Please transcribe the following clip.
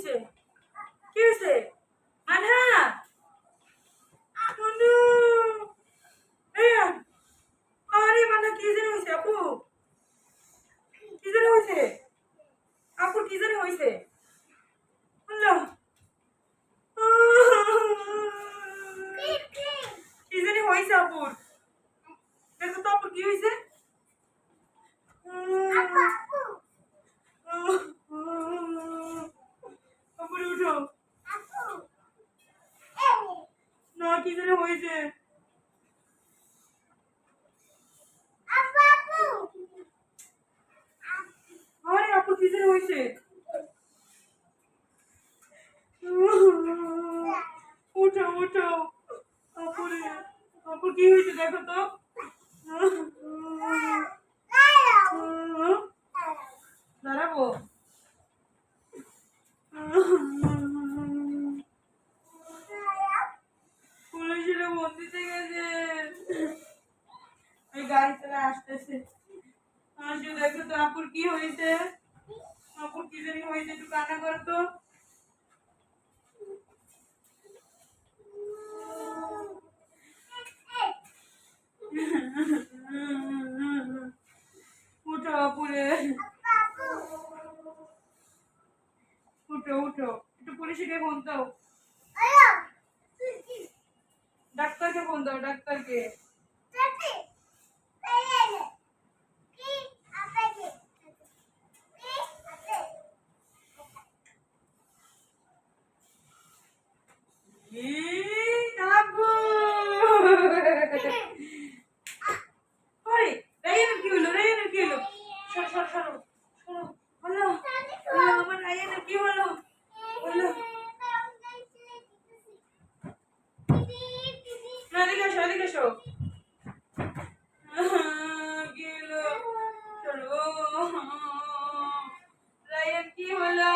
হয়েছে? কি হয়েছে? আনহা মনু আরে মানা কি জানি হয়েছে আপু? কি জানি হয়েছে? আপুর কি জানি হয়েছে? আল্লাহ! কি জানি হয়েছে আপুর? দেখো তো আপুর কি হয়েছে? কি যেন হয়েছে? আরে আপু কি জানি হয়েছে? উঠো উঠো আপুরে আপুর কি হয়েছে দেখো তো? বন্দিতে গেছে। ওই গাড়ি চলে আসতেছে। আসো দেখো তো, আপুর কি হয়েছে? আপুর কি জানি হয়েছে, একটু কান্না করো তো। উঠো, আপুরে। উঠো উঠো। একটু পুলিশকে ফোন দাও। ডাক্তারকে ফোন দাও ডাক্তারকে এই, আব্বু এদিকে এসো এদিকে এসো গেল রায়ের কি হলো?